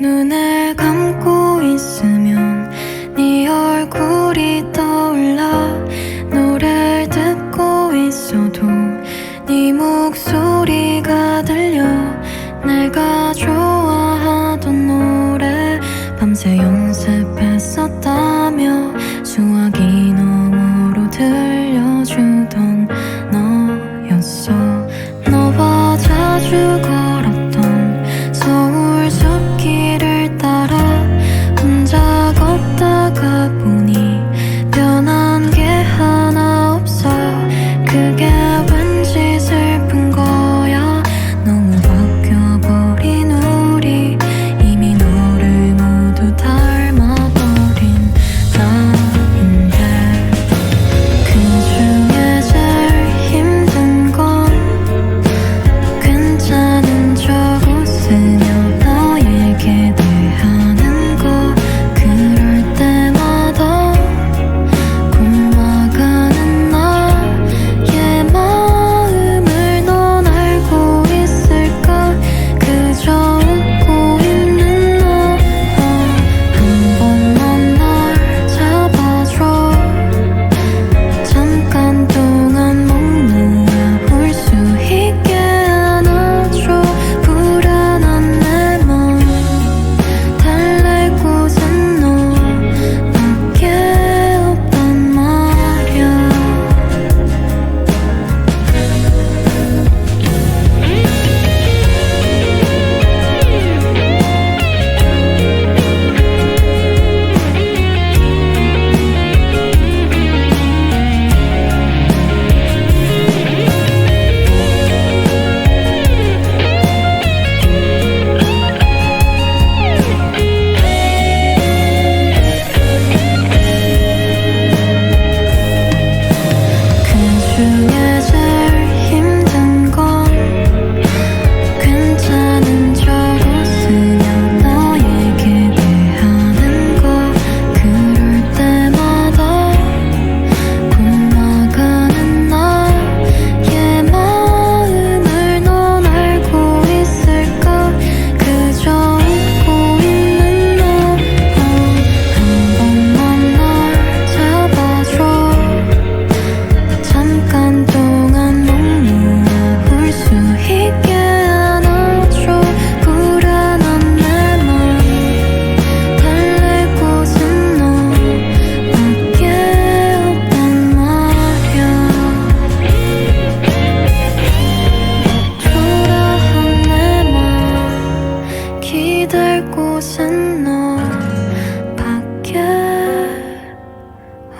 눈을 감고 있으면 네 얼굴이 떠올라 노래를 듣고 있어도 네 목소리가 들려. 내가 좋아하던 노래 밤새 연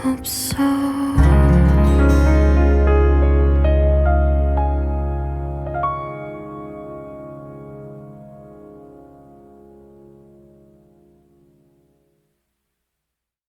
I'm.